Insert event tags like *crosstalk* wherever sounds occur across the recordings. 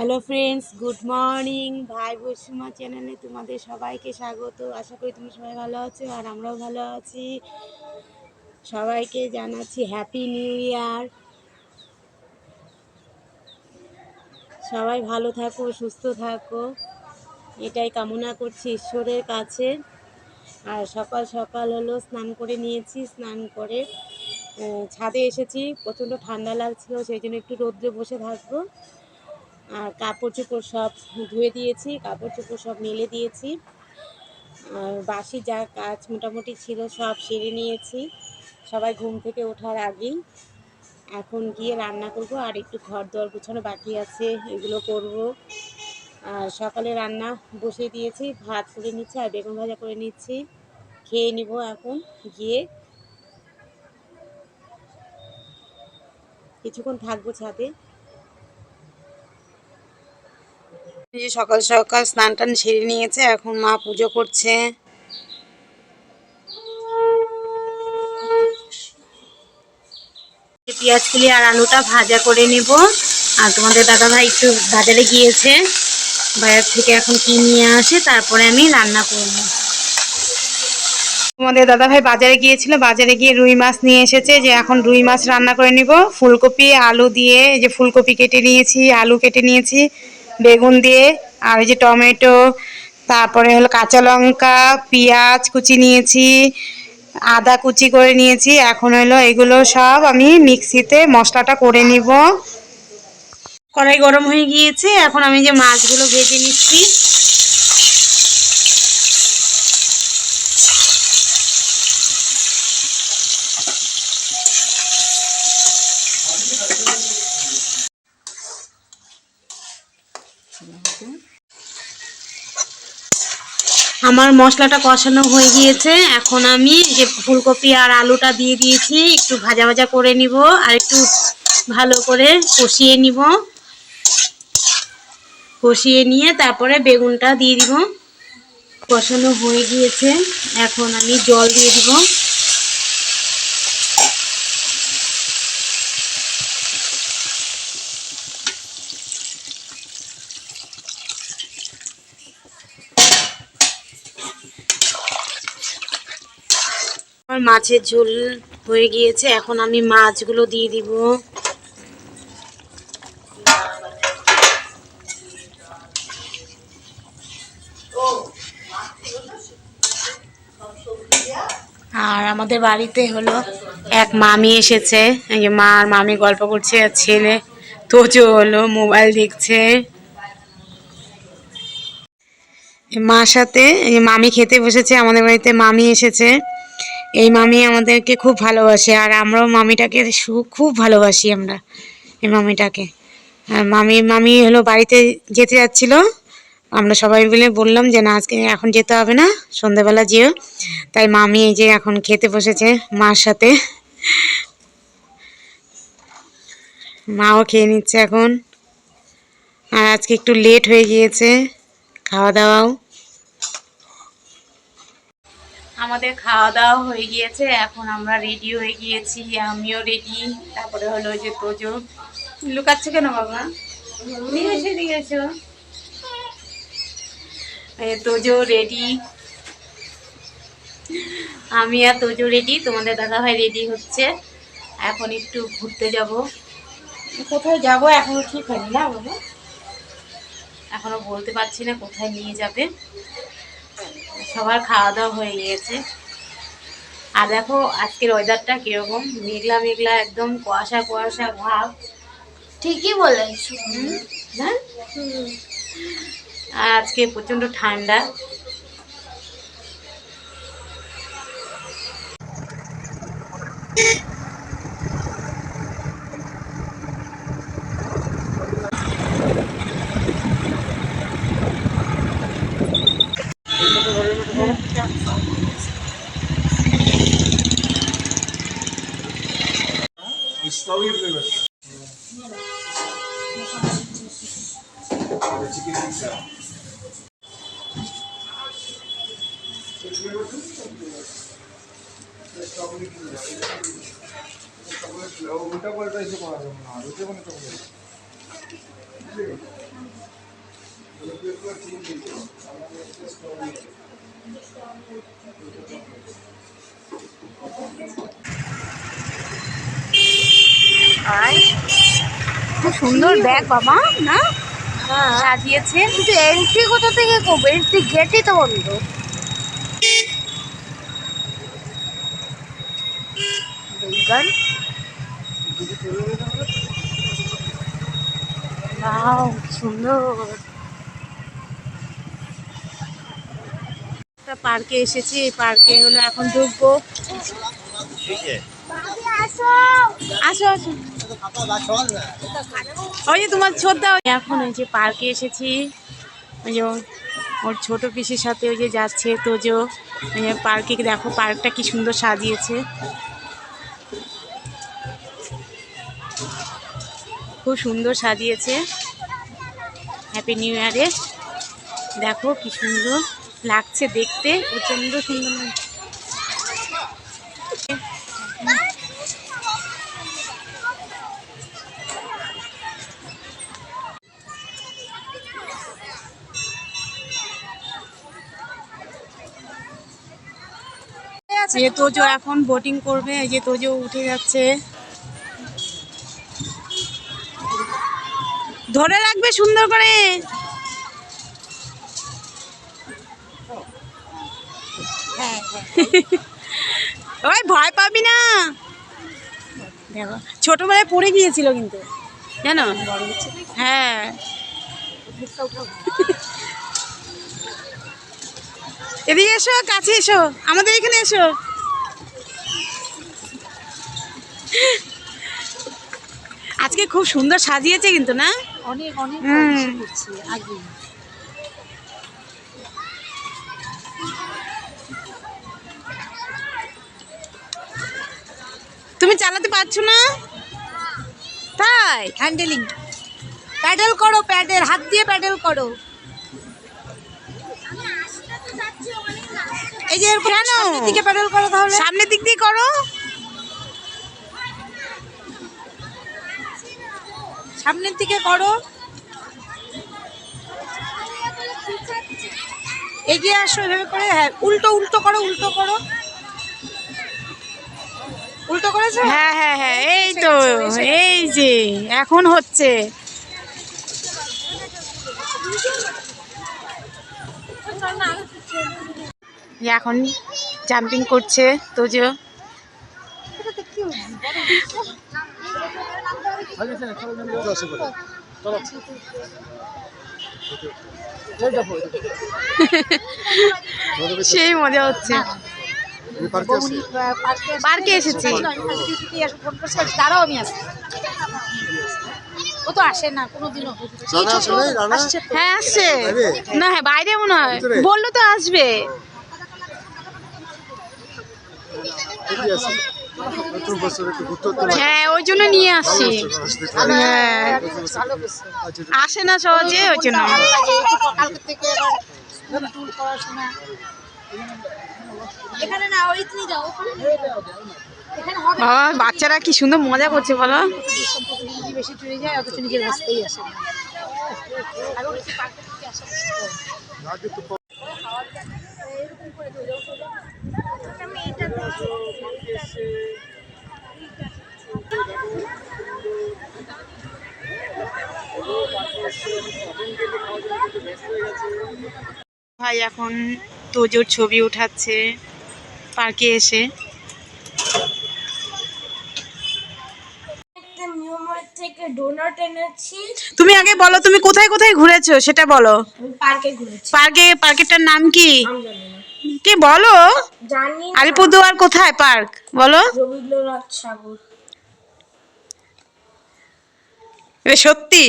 Hello friends good morning ভাই বসুমা চ্যানেলে তোমাদের সবাইকে স্বাগত। আশা করি তুমি সবাই ভালো আছো আর আমরাও ভালো আছি। সবাইকে জানাচ্ছি হ্যাপি নিউ ইয়ার সবাই ভালো থাকো, সুস্থ থাকো। এটাই কামনা করছি ঈশ্বরের কাছে। আর সকাল সকাল হলো স্নান করে নিয়েছি, স্নান করে ছাদে এসেছি। প্রচণ্ড ঠান্ডা লাগছিল, সেই জন্য একটু রোদ্রে বসে থাকব। আর কাপড় চোপড় সব ধুয়ে দিয়েছি, কাপড় চোপড় সব মেলে দিয়েছি। আর বাসি যা কাজ মোটামুটি ছিল সব সেরে নিয়েছি। সবাই ঘুম থেকে ওঠার আগেই এখন গিয়ে রান্না করব আর একটু ঘর দর গুছানো বাকি আছে, এগুলো করব। আর সকালে রান্না বসিয়ে দিয়েছি, ভাত করে নিচ্ছি আর বেগুন ভাজা করে নিচ্ছি। খেয়ে নিব এখন, গিয়ে কিছুক্ষণ থাকব ছাদে এই যে সকাল সকাল স্নান টান সেরে নিয়েছে, এখন মা পুজো করছে। পেঁয়াজ কুলি আর আলুটা ভাজা করে নিব। আর তোমাদের দাদা ভাই একটু বাজারে গিয়েছে। বাজার থেকে এখন কি নিয়ে আসে, তারপরে আমি রান্না করব। তোমাদের দাদা ভাই বাজারে গিয়েছিল, বাজারে গিয়ে রুই মাছ নিয়ে এসেছে। যে এখন রুই মাছ রান্না করে নিব। ফুলকপি, আলু দিয়ে যে ফুলকপি কেটে নিয়েছি, আলু কেটে নিয়েছি। বেগুন দিয়ে, আর ওই যে টমেটো, তারপরে হলো কাঁচা লঙ্কা, পেঁয়াজ কুচি নিয়েছি, আদা কুচি করে নিয়েছি। এখন হলো এগুলো সব আমি মিক্সিতে মশলাটা করে নিব। কড়াই গরম হয়ে গিয়েছে, এখন আমি যে মাছগুলো ভেজে নিচ্ছি আমার মশলাটা কষানো হয়ে গিয়েছে। এখন আমি যে ফুলকপি আর আলুটা দিয়ে দিয়েছি, একটু ভাজা ভাজা করে নিব আর একটু ভালো করে কষিয়ে নিব। কষিয়ে নিয়ে তারপরে বেগুনটা দিয়ে দিব। কষানো হয়ে গিয়েছে। এখন আমি জল দিয়ে দিব। মাছের ঝোল হয়ে গিয়েছে। এখন আমি মাছগুলো দিয়ে দিব। আর আমাদের বাড়িতে হলো এক মামি এসেছে। এই মা আর মামি গল্প করছে, আর ছেলে তোজো হলো মোবাইল দেখছে। মার সাথে মামি খেতে বসেছে, আমাদের বাড়িতে মামি এসেছে। এই মামি আমাদেরকে খুব ভালোবাসে, আর আমরাও মামিটাকে খুব ভালোবাসি আমরা, এই মামিটাকে। আর মামি মামি হলো বাড়িতে যেতে যাচ্ছিল, আমরা সবাই মিলে বললাম যে না, আজকে এখন যেতে হবে না, সন্ধ্যাবেলা যেও। তাই মামি এই যে এখন খেতে বসেছে মার সাথে। মাও খেয়ে নিচ্ছে এখন। আর আজকে একটু লেট হয়ে গিয়েছে খাওয়া দাওয়াও আমাদের খাওয়া দাওয়া হয়ে গিয়েছে, এখন আমরা রেডি হয়ে গিয়েছি, আমিও রেডি তারপরে হলো যে তোজো। লুকাচ্ছে কেন বাবা? এদিকে এই তোজো রেডি আমি আর তোজো রেডি তোমাদের দাদা ভাই রেডি হচ্ছে। এখন একটু ঘুরতে যাব। কোথায় যাব এখনও ঠিক হয়নি না বাবা? এখনও বলতে পারছি না কোথায় নিয়ে যাবে। সবার খাওয়া দাওয়া হয়ে গিয়েছে। আর দেখো, আজকের ওয়েদারটা কীরকম? মেঘলা মেঘলা, একদম কুয়াশা কুয়াশা ভাব। ঠিকই বলেছি। হ্যাঁ? আজকে প্রচণ্ড ঠান্ডা। উল্টা পাল্টা এসে করা যাবে না আর ওটা মানে চকলেট খুব সুন্দর ব্যাগ বাবা না? সাজিয়েছে। কিন্তু এন্ট্রি কোথা থেকে করব? এন্ট্রি গেটই তো বন্ধ। বেগান ওয়াও সুন্দর। একটা পার্কে এসেছি, এই পার্কে হলো এখন ঢুকবো। আসো আসো। ওই যে তোমার ছোটদা এখন ওই যে পার্কে এসেছি। ওই যে ওর- ছোট পিসির সাথে ওই যে যাচ্ছে, তো যে ওই যে পার্কে দেখো, পার্কটা কি সুন্দর সাজিয়েছে। খুব সুন্দর সাজিয়েছে। হ্যাপি নিউ ইয়ারে দেখো কি সুন্দর লাগছে দেখতে প্রচণ্ড সুন্দর যে তোজো এখন বোটিং করবে এই যে তোজো উঠে যাচ্ছে। ধরে রাখবে সুন্দর করে। ওই ভয় পাবি না। দেখো, ছোটবেলায় পড়ে গিয়েছিল কিন্তু। জানো? হ্যাঁ। এদিকে এসো, কাছে এসো, আমাদের এখানে এসো। আজকে খুব সুন্দর সাজিয়েছে কিন্তু, না? অনেক অনেক করছি আগে তুমি চালাতে পারছ না? তাই হ্যান্ডেলিং প্যাডেল করো প্যাডেল হাত দিয়ে প্যাডেল করো। এই যে এরকম কেন? সামনের দিকে প্যাডেল করো তাহলে। সামনের দিক দিয়ে করো। সামনের দিকে করো। এগিয়ে আসো এভাবে করে। হ্যাঁ উল্টো উল্টো করো উল্টো করো। উল্টো করেছ? হ্যাঁ হ্যাঁ হ্যাঁ এই তো এই যে এখন হচ্ছে। এখন জাম্পিং করছে তো যে সেই মজা হচ্ছে। পার্কে এসেছি। দাঁড়াও আমি আসছি ও তো আসে না কোনোদিনও হ্যাঁ আসছে। না হ্যাঁ বাইরে মনে হয়। বলল তো আসবে। হ্যাঁ ওই জন্য নিয়ে আসছি। হ্যাঁ। আসে না সহজে ওই জন্য। বাবা বাচ্চারা কি সুন্দর মজা করছে বলো। সম্পর্ক ভাই এখন তোজোর ছবি উঠাচ্ছে পার্কে এসে। তুমি আগে বলো তুমি কোথায় কোথায় ঘুরেছো সেটা বলো। পার্কে ঘুরেছি। পার্কে পার্কেরটার নাম কি? কি বলো? জানি আলিপুরদুয়ার কোথায় পার্ক? বলো। রবীন্দ্রনাথ এটা সত্যি?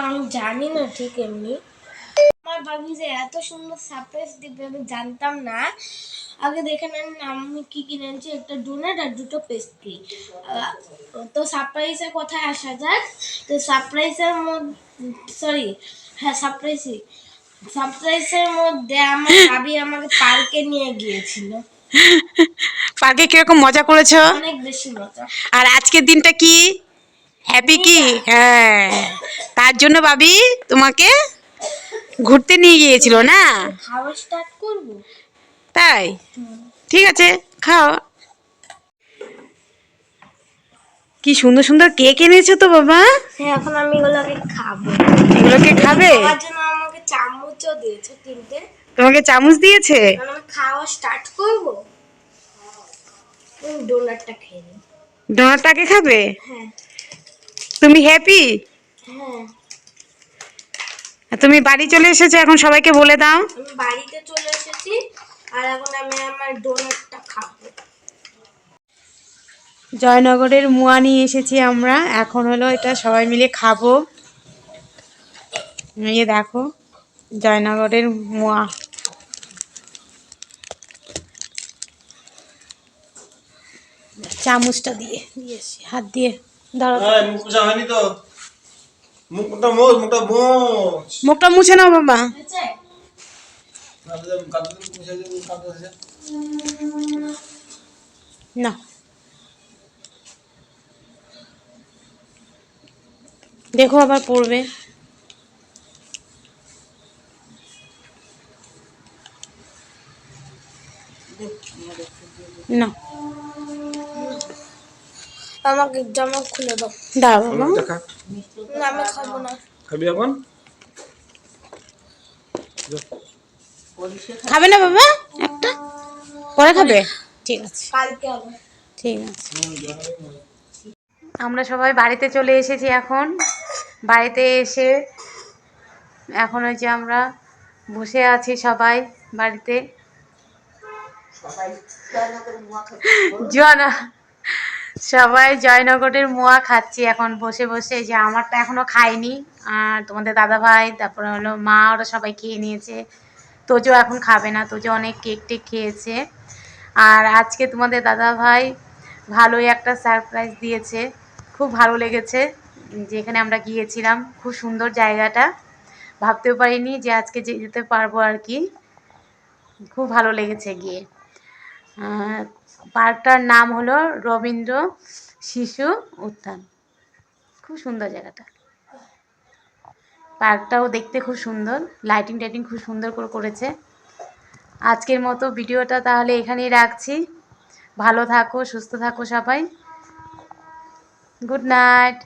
আমি জানি না ঠিক এমনি। আমার ভাবি যে এত সুন্দর সারপ্রাইজ দিবে আমি জানতাম না। আগে দেখে নেন আমি কি কিনে একটা ডোনাট আর দুটো পেস্ট্রি তো সারপ্রাইজের কথায় আসা যাক। তো সারপ্রাইজের মধ্যে সরি হ্যাঁ সারপ্রাইজই সারপ্রাইজের মধ্যে আমার *laughs* ভাবি আমাকে পার্কে নিয়ে গিয়েছিল। পার্কে কীরকম মজা করেছ? অনেক বেশি মজা। আর আজকের দিনটা কি? হ্যাপি কি? হ্যাঁ। তার জন্য ভাবি তোমাকে ঘুরতে নিয়ে গিয়েছিল না? খাওয়া স্টার্ট করব? তাই? ঠিক আছে খাও। কি সুন্দর সুন্দর কেক এনেছো তো বাবা। হ্যাঁ এখন আমি এগুলোকে খাব। এগুলোকে খাবে? জন্য চামচও দিয়েছে তিনটে। তোমাকে চামচ দিয়েছে? আমি খাওয়া স্টার্ট করব। ডোনাটটা খেয়ে নিই ডোনাটটাকে খাবে? হ্যাঁ। তুমি হ্যাপি হ্যাঁ। তুমি বাড়ি চলে এসেছ এখন সবাইকে বলে দাও। আমি বাড়িতে চলে এসেছি আর এখন আমি আমার ডোনাটটা খাব। জয়নগরের মুয়া নিয়ে এসেছি আমরা। এখন হলো এটা সবাই মিলে খাব। এই দেখো। জয়নগরের মুয়া। চামচটা দিয়ে দিয়েছি হাত দিয়ে দাঁড়াও মুখ পোছা হয়নি তো? মুখটা মুছে নাও বাবা। না। দেখো আবার পড়বে। না। আমাকে জামা খুলে দাও। দাও বাবা। না আমি খাব না। খাবি এখন? খাবে না বাবা? একটা? পরে খাবে? ঠিক আছে। কালকে হবে। ঠিক আছে। আমরা সবাই বাড়িতে চলে এসেছি এখন। বাড়িতে এসে এখন ওই যে আমরা বসে আছি সবাই বাড়িতে। জনা সবাই জয়নগরের মোয়া খাচ্ছি এখন, বসে বসে যে আমারটা এখনও খাইনি আর তোমাদের দাদা ভাই তারপরে হলো মা, ওরা সবাই খেয়ে নিয়েছে। তোজো এখন খাবে না, তোজো অনেক কেক টেক খেয়েছে। আর আজকে তোমাদের দাদা ভাই ভালোই একটা সারপ্রাইজ দিয়েছে। খুব ভালো লেগেছে, যেখানে আমরা গিয়েছিলাম, খুব সুন্দর জায়গাটা। ভাবতেও পারিনি যে আজকে যেতে পারব আর কি। খুব ভালো লেগেছে গিয়ে। পার্কটার নাম হলো রবীন্দ্র শিশু উদ্যান। খুব সুন্দর জায়গাটা। পার্কটাও দেখতে খুব সুন্দর। লাইটিং টাইটিং খুব সুন্দর করে করেছে। আজকের মতো ভিডিওটা তাহলে এখানেই রাখছি। ভালো থাকো, সুস্থ থাকো সবাই। Good night.